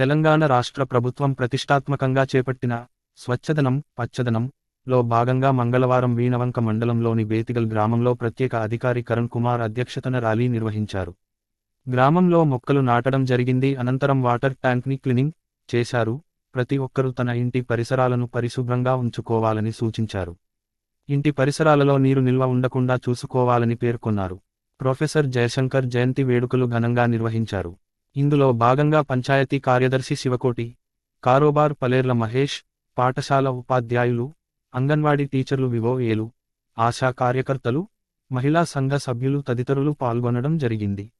తెలంగాణ రాష్ట్ర ప్రభుత్వం ప్రతిష్టాత్మకంగా చేపట్టిన స్వచ్ఛదనం పచ్చదనం లో భాగంగా మంగళవారం వీణవంక మండలంలోని బేతిగల్ గ్రామంలో ప్రత్యేక అధికారి కరణ్ కుమార్ అధ్యక్షతన ర్యాలీ నిర్వహించారు. గ్రామంలో మొక్కలు నాటడం జరిగింది. అనంతరం వాటర్ ట్యాంక్ని క్లీనింగ్ చేశారు. ప్రతి ఒక్కరూ తన ఇంటి పరిసరాలను పరిశుభ్రంగా ఉంచుకోవాలని సూచించారు. ఇంటి పరిసరాలలో నీరు నిల్వ ఉండకుండా చూసుకోవాలని పేర్కొన్నారు. ప్రొఫెసర్ జయశంకర్ జయంతి వేడుకలు ఘనంగా నిర్వహించారు. ఇందులో భాగంగా పంచాయతీ కార్యదర్శి శివకోటి కారోబార్ పలేర్ల మహేష్ పాఠశాల ఉపాధ్యాయులు అంగన్వాడీ టీచర్లు వివో ఏలు ఆశా కార్యకర్తలు మహిళా సంఘ సభ్యులు తదితరులు పాల్గొనడం జరిగింది.